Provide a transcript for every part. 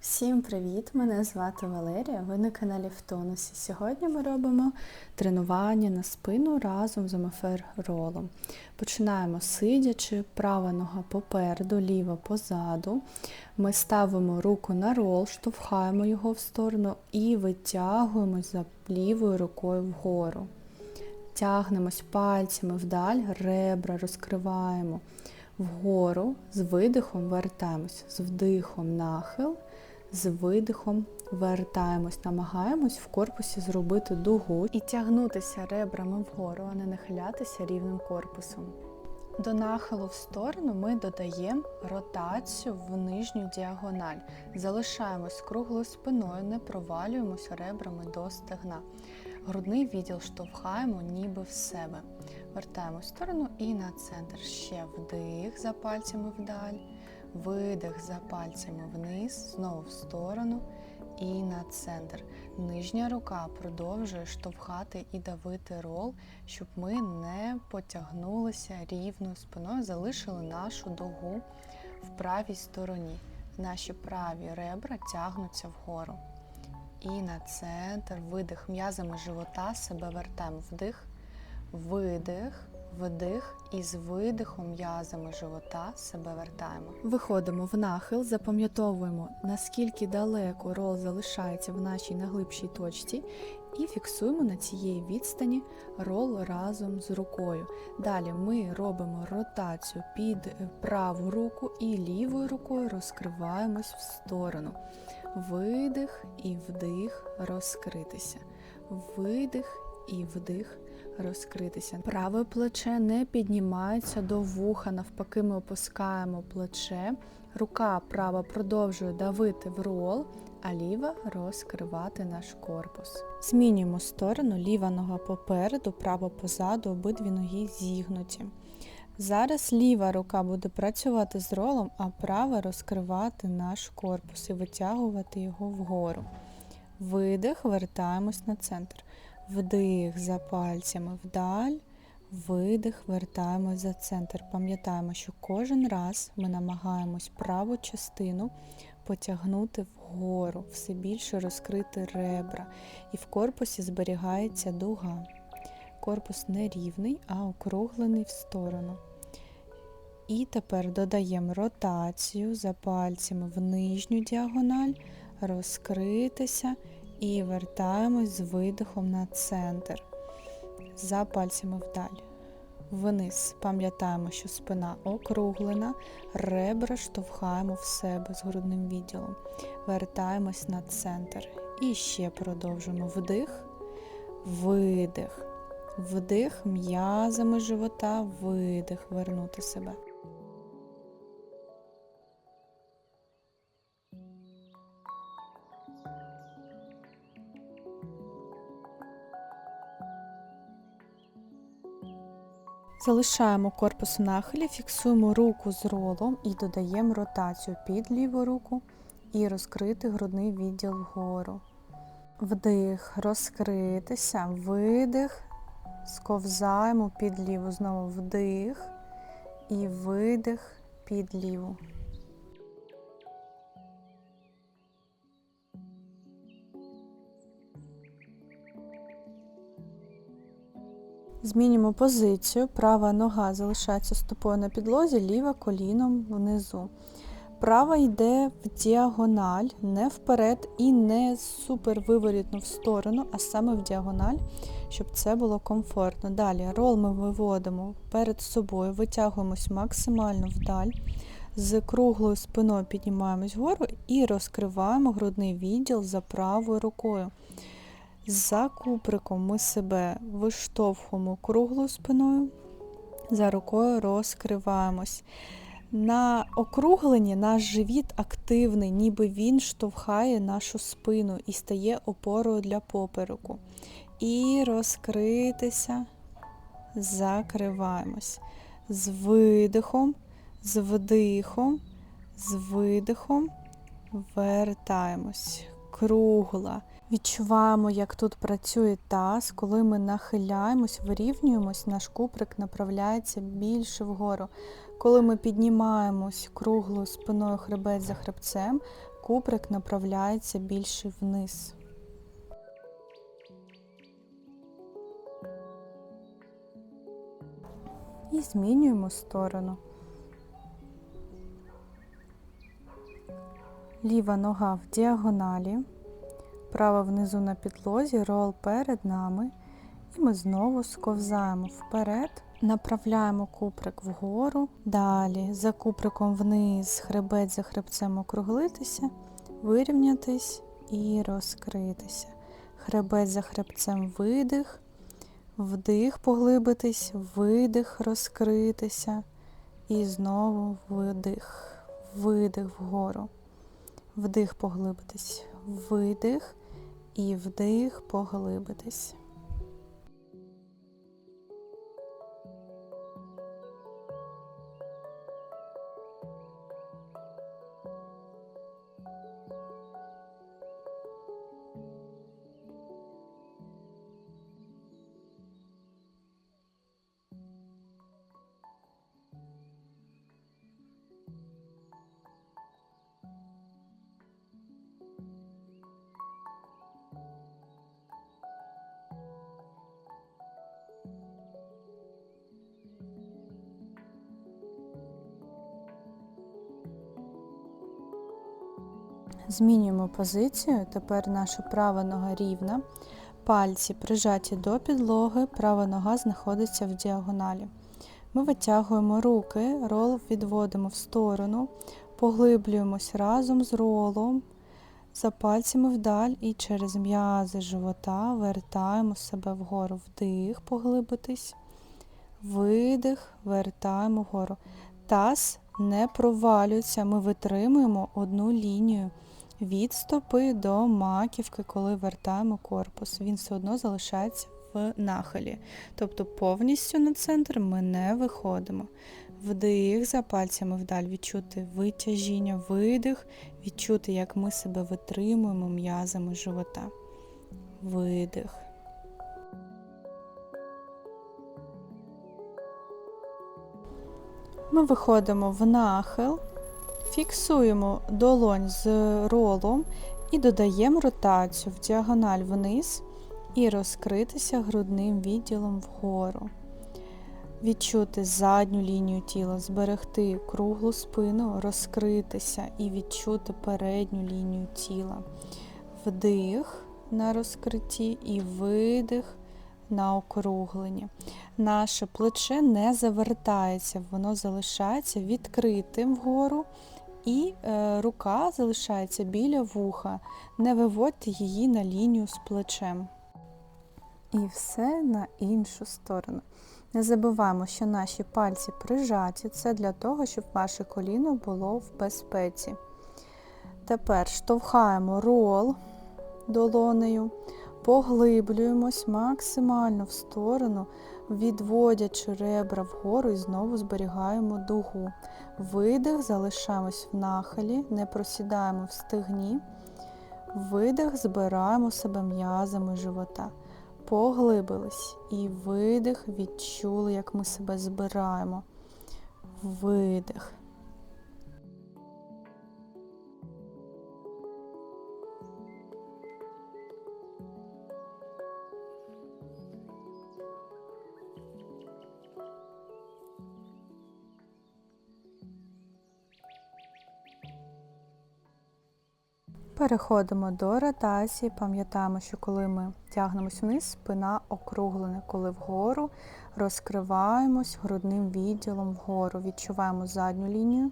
Всім привіт! Мене звати Валерія. Ви на каналі в тонусі. Сьогодні ми робимо тренування на спину разом з МФР ролом. Починаємо сидячи, права нога попереду, ліва позаду. Ми ставимо руку на рол, штовхаємо його в сторону і витягуємось за лівою рукою вгору. Тягнемось пальцями вдаль, ребра розкриваємо вгору, з видихом вертаємось, з вдихом нахил, з видихом вертаємось, намагаємось в корпусі зробити дугу і тягнутися ребрами вгору, а не нахилятися рівним корпусом. До нахилу в сторону ми додаємо ротацію в нижню діагональ. Залишаємось круглою спиною, не провалюємося ребрами до стегна. Грудний відділ штовхаємо ніби в себе. Вертаємо в сторону і на центр. Ще вдих за пальцями вдаль, видих за пальцями вниз, знову в сторону і на центр. Нижня рука продовжує штовхати і давити рол, щоб ми не потягнулися рівною спиною, залишили нашу дугу в правій стороні. Наші праві ребра тягнуться вгору. І на центр, видих м'язами живота, себе вертаємо вдих, видих, вдих і з видихом м'язами живота себе вертаємо. Виходимо в нахил, запам'ятовуємо, наскільки далеко рол залишається в нашій найглибшій точці, і фіксуємо на цієї відстані рол разом з рукою. Далі ми робимо ротацію під праву руку і лівою рукою розкриваємось в сторону. Видих і вдих розкритися. Видих і вдих розкритися. Праве плече не піднімається до вуха, навпаки, ми опускаємо плече. Рука права продовжує давити в рол, а ліва розкривати наш корпус. Змінюємо сторону, ліва нога попереду, права позаду, обидві ноги зігнуті. Зараз ліва рука буде працювати з ролом, а права розкривати наш корпус і витягувати його вгору. Видих, вертаємось на центр. Вдих за пальцями вдаль, видих, вертаємось за центр. Пам'ятаємо, що кожен раз ми намагаємось праву частину потягнути вгору, все більше розкрити ребра, і в корпусі зберігається дуга. Корпус не рівний, а округлений в сторону. І тепер додаємо ротацію за пальцями в нижню діагональ, розкритися і вертаємось з видихом на центр. За пальцями вдаль. Вниз. Пам'ятаємо, що спина округлена, ребра штовхаємо в себе з грудним відділом. Вертаємось на центр. І ще продовжуємо вдих, видих. Вдих м'язами живота, видих, вернути себе. Залишаємо корпус в нахилі, фіксуємо руку з ролом і додаємо ротацію під ліву руку і розкрити грудний відділ вгору. Вдих, розкритися, видих, сковзаємо під ліву, знову вдих і видих під ліву. Змінюємо позицію. Права нога залишається стопою на підлозі, ліва коліном внизу. Права йде в діагональ, не вперед і не супер виворітно в сторону, а саме в діагональ, щоб це було комфортно. Далі рол ми виводимо перед собою, витягуємось максимально вдаль. З круглою спиною піднімаємось вгору і розкриваємо грудний відділ за правою рукою. За куприком ми себе виштовхуємо круглою спиною, за рукою розкриваємось. На округленні наш живіт активний, ніби він штовхає нашу спину і стає опорою для попереку. І розкритися, закриваємось. З видихом, з вдихом, з видихом вертаємось. Кругла. Відчуваємо, як тут працює таз, коли ми нахиляємось, вирівнюємось, наш куприк направляється більше вгору. Коли ми піднімаємось круглою спиною хребець за хребцем, кубрик направляється більше вниз. І змінюємо сторону. Ліва нога в діагоналі, права внизу на підлозі, рол перед нами. І ми знову сковзаємо вперед, направляємо куприк вгору, далі за куприком вниз, хребет за хребцем округлитися, вирівнятись і розкритися. Хребет за хребцем видих, вдих, поглибитись, видих, розкритися. І знову видих, видих вгору. Вдих, поглибитись, видих і вдих, поглибитись. Змінюємо позицію. Тепер наша права нога рівна. Пальці прижаті до підлоги, права нога знаходиться в діагоналі. Ми витягуємо руки, рол відводимо в сторону, поглиблюємось разом з ролом, за пальцями вдаль і через м'язи живота вертаємо себе вгору. Вдих, поглибитись, видих, вертаємо вгору. Таз не провалюється, ми витримуємо одну лінію від стопи до маківки, коли вертаємо корпус. Він все одно залишається в нахилі. Тобто повністю на центр ми не виходимо. Вдих за пальцями вдаль, відчути витяжіння, видих, відчути, як ми себе витримуємо м'язами живота. Видих. Ми виходимо в нахил, фіксуємо долонь з ролом і додаємо ротацію в діагональ вниз і розкритися грудним відділом вгору. Відчути задню лінію тіла, зберегти круглу спину, розкритися і відчути передню лінію тіла. Вдих на розкритті і видих на округленні. Наше плече не завертається, воно залишається відкритим вгору, і е, рука залишається біля вуха. Не виводьте її на лінію з плечем. І все на іншу сторону. Не забуваємо, що наші пальці прижаті, це для того, щоб ваше коліно було в безпеці. Тепер штовхаємо рол долонею, поглиблюємось максимально в сторону, відводячи ребра вгору і знову зберігаємо дугу. Видих, залишаємось в нахилі, не просідаємо в стегні. Видих, збираємо себе м'язами живота. Поглибились і видих, відчули, як ми себе збираємо. Видих. Переходимо до ротації. Пам'ятаємо, що коли ми тягнемось вниз, спина округлена. Коли вгору розкриваємось грудним відділом вгору. Відчуваємо задню лінію,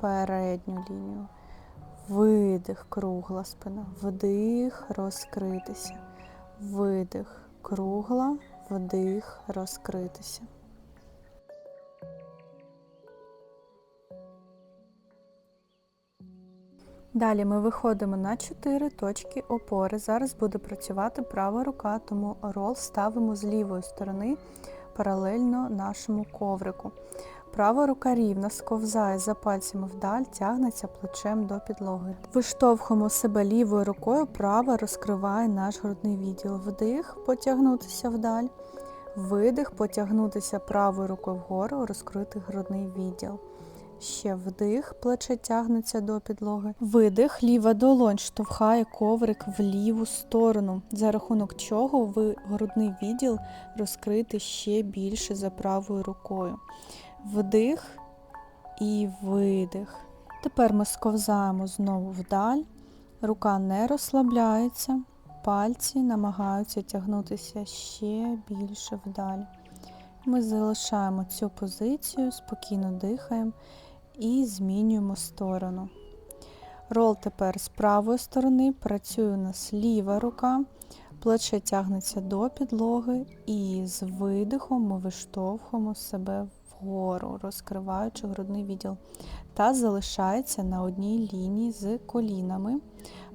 передню лінію. Видих, кругла спина. Вдих, розкритися. Видих, кругла, вдих, розкритися. Далі ми виходимо на 4 точки опори. Зараз буде працювати права рука, тому рол ставимо з лівої сторони паралельно нашому коврику. Права рука рівна, сковзає за пальцями вдаль, тягнеться плечем до підлоги. Виштовхуємо себе лівою рукою, права розкриває наш грудний відділ. Вдих, потягнутися вдаль. Видих, потягнутися правою рукою вгору, розкрити грудний відділ. Ще вдих, плече тягнеться до підлоги. Видих, ліва долонь штовхає коврик в ліву сторону, за рахунок чого ви грудний відділ розкрити ще більше за правою рукою. Вдих і видих. Тепер ми сковзаємо знову вдаль, рука не розслабляється, пальці намагаються тягнутися ще більше вдаль. Ми залишаємо цю позицію, спокійно дихаємо і змінюємо сторону. Рол тепер з правої сторони, працює у нас ліва рука, плече тягнеться до підлоги, і з видихом ми виштовхуємо себе вгору, розкриваючи грудний відділ. Та залишається на одній лінії з колінами.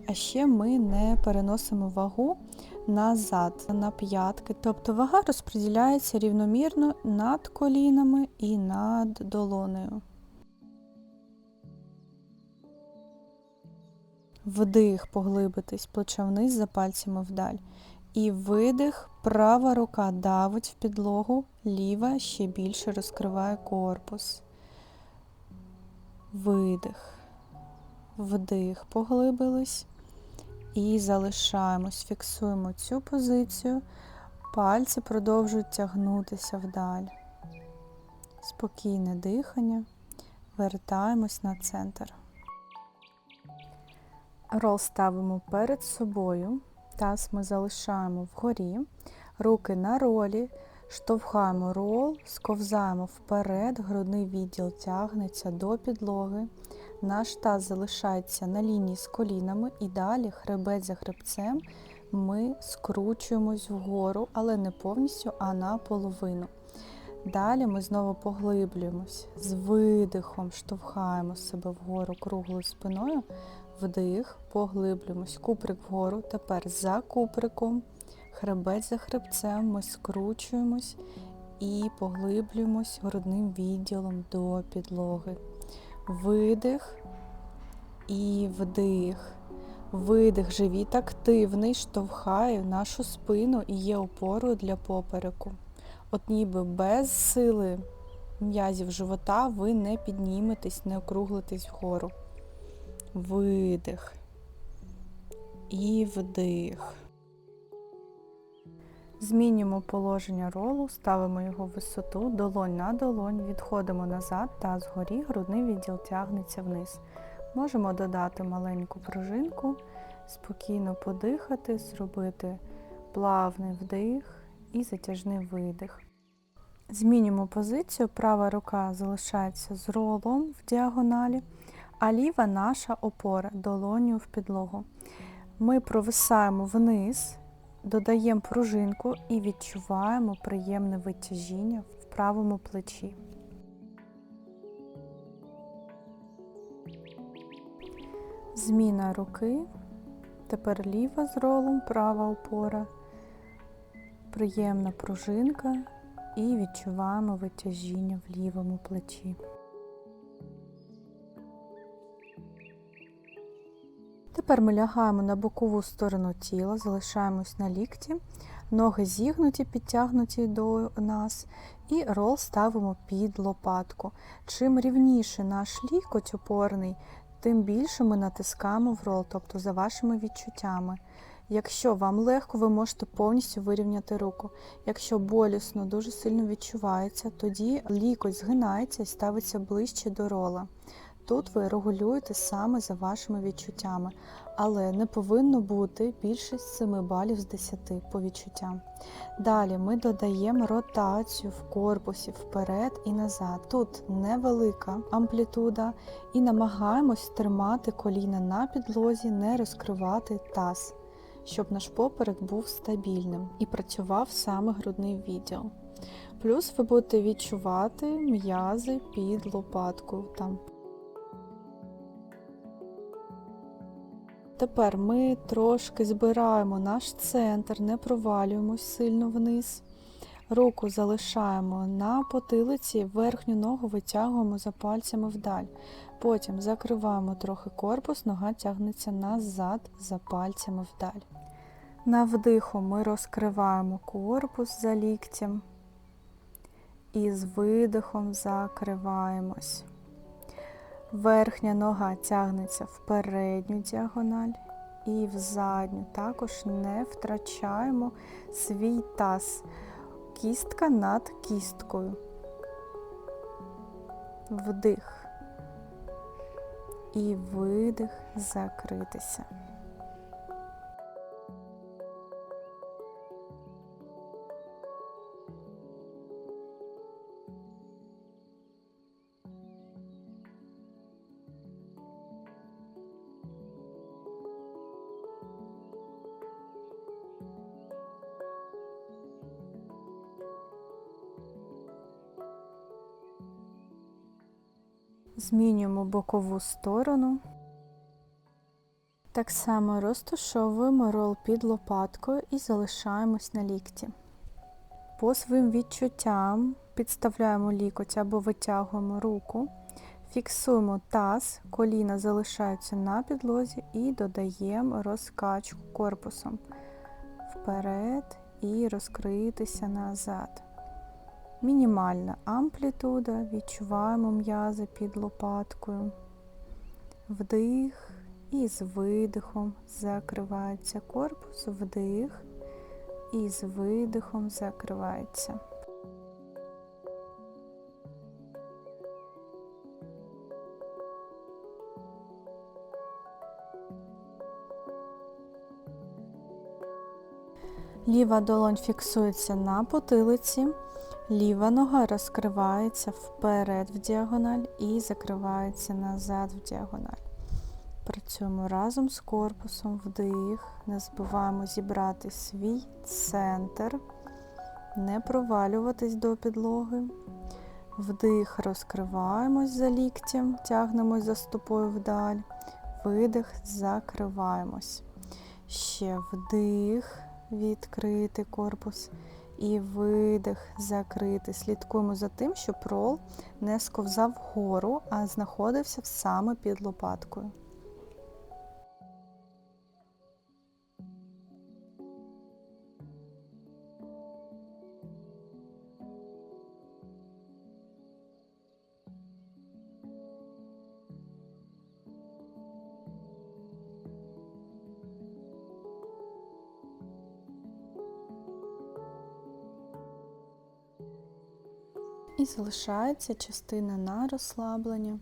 А ще ми не переносимо вагу назад, на п'ятки. Тобто вага розподіляється рівномірно над колінами і над долонею. Вдих, поглибитись, плече вниз за пальцями вдаль. І видих, права рука давить в підлогу, ліва ще більше розкриває корпус. Видих, вдих, поглибились. І залишаємось, фіксуємо цю позицію, пальці продовжують тягнутися вдаль. Спокійне дихання, вертаємось на центр. Рол ставимо перед собою, таз ми залишаємо вгорі, руки на ролі, штовхаємо рол, сковзаємо вперед, грудний відділ тягнеться до підлоги. Наш таз залишається на лінії з колінами. І далі хребет за хребцем ми скручуємось вгору, але не повністю, а наполовину. Далі ми знову поглиблюємось, з видихом штовхаємо себе вгору круглою спиною, вдих, поглиблюємось, куприк вгору. Тепер за куприком, хребет за хребцем ми скручуємось і поглиблюємось грудним відділом до підлоги. Видих і вдих. Видих, живіт активний, штовхає нашу спину і є опорою для попереку. От ніби без сили м'язів живота ви не підніметесь, не округлитесь вгору. Видих і вдих. Змінюємо положення ролу, ставимо його в висоту, долонь на долонь, відходимо назад та згорі грудний відділ тягнеться вниз. Можемо додати маленьку пружинку, спокійно подихати, зробити плавний вдих і затяжний видих. Змінюємо позицію, права рука залишається з ролом в діагоналі, а ліва наша опора долоню в підлогу. Ми провисаємо вниз, додаємо пружинку і відчуваємо приємне витяжіння в правому плечі. Зміна руки. Тепер ліва з ролом, права опора, приємна пружинка і відчуваємо витяжіння в лівому плечі. Тепер ми лягаємо на бокову сторону тіла, залишаємось на лікті, ноги зігнуті, підтягнуті до нас, і рол ставимо під лопатку. Чим рівніше наш лікоть опорний, тим більше ми натискаємо в рол, тобто за вашими відчуттями. Якщо вам легко, ви можете повністю вирівняти руку. Якщо болісно, дуже сильно відчувається, тоді лікоть згинається і ставиться ближче до рола. Тут ви регулюєте саме за вашими відчуттями, але не повинно бути більше 7 балів з 10 по відчуттям. Далі ми додаємо ротацію в корпусі вперед і назад. Тут невелика амплітуда і намагаємось тримати коліна на підлозі, не розкривати таз, щоб наш поперек був стабільним і працював саме грудний відділ. Плюс ви будете відчувати м'язи під лопатку. там. Тепер ми трошки збираємо наш центр, не провалюємось сильно вниз. Руку залишаємо на потилиці, верхню ногу витягуємо за пальцями вдаль. Потім закриваємо трохи корпус, нога тягнеться назад за пальцями вдаль. На вдиху ми розкриваємо корпус за ліктем і з видихом закриваємось. Верхня нога тягнеться в передню діагональ і в задню. Також не втрачаємо свій таз. Кістка над кісткою. Вдих. І видих, закритися. Змінюємо бокову сторону. Так само розташовуємо рол під лопаткою і залишаємось на лікті. По своїм відчуттям підставляємо лікоть або витягуємо руку, фіксуємо таз, коліна залишаються на підлозі і додаємо розкачку корпусом вперед і розкритися назад. Мінімальна амплітуда, відчуваємо м'язи під лопаткою. Вдих і з видихом закривається корпус, вдих і з видихом закривається. Ліва долонь фіксується на потилиці. Ліва нога розкривається вперед в діагональ і закривається назад в діагональ. Працюємо разом з корпусом, вдих, не забуваємо зібрати свій центр, не провалюватись до підлоги. Вдих, розкриваємось за ліктем, тягнемось за стопою вдаль. Видих, закриваємось. Ще вдих, відкрити корпус. І видих закрити. Слідкуємо за тим, щоб рол не сковзав вгору, а знаходився саме під лопаткою. Залишається частина на розслаблення.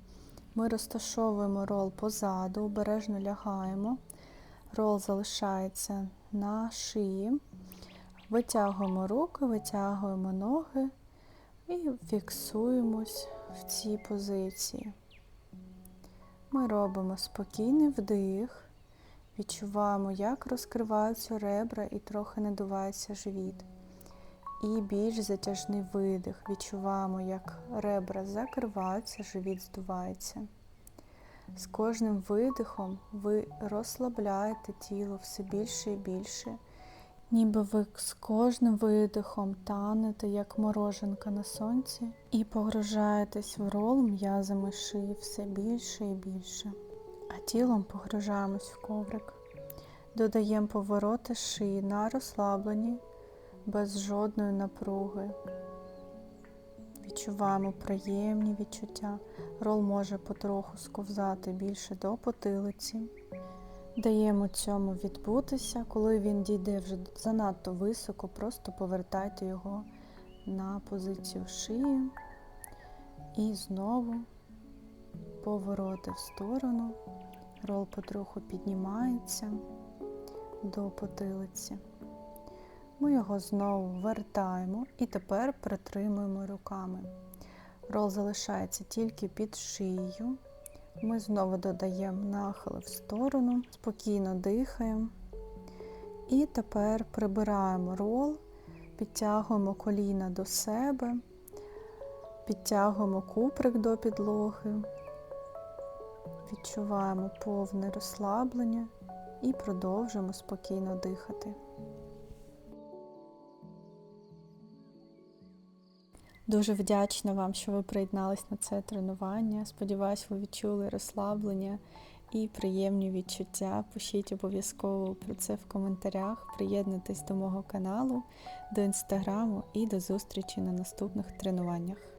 Ми розташовуємо рол позаду, обережно лягаємо. Рол залишається на шиї. Витягуємо руки, витягуємо ноги і фіксуємось в цій позиції. Ми робимо спокійний вдих, відчуваємо, як розкриваються ребра і трохи надувається живіт. І більш затяжний видих. Відчуваємо, як ребра закриваються, живіт здувається. З кожним видихом ви розслабляєте тіло все більше і більше, ніби ви з кожним видихом танете, як мороженка на сонці, і погружаєтесь в рол м'язами шиї все більше і більше. А тілом погружаємось в коврик. Додаємо повороти шиї на розслаблені без жодної напруги. Відчуваємо приємні відчуття. Рол може потроху сковзати більше до потилиці. Даємо цьому відбутися. Коли він дійде вже занадто високо, просто повертайте його на позицію шиї. І знову повороти в сторону. Рол потроху піднімається до потилиці. Ми його знову вертаємо і тепер притримуємо руками. Рол залишається тільки під шиєю. Ми знову додаємо нахили в сторону, спокійно дихаємо. І тепер прибираємо рол, підтягуємо коліна до себе, підтягуємо куприк до підлоги, відчуваємо повне розслаблення і продовжуємо спокійно дихати. Дуже вдячна вам, що ви приєднались на це тренування. Сподіваюсь, ви відчули розслаблення і приємні відчуття. Пишіть обов'язково про це в коментарях. Приєднуйтесь до мого каналу, до інстаграму і до зустрічі на наступних тренуваннях.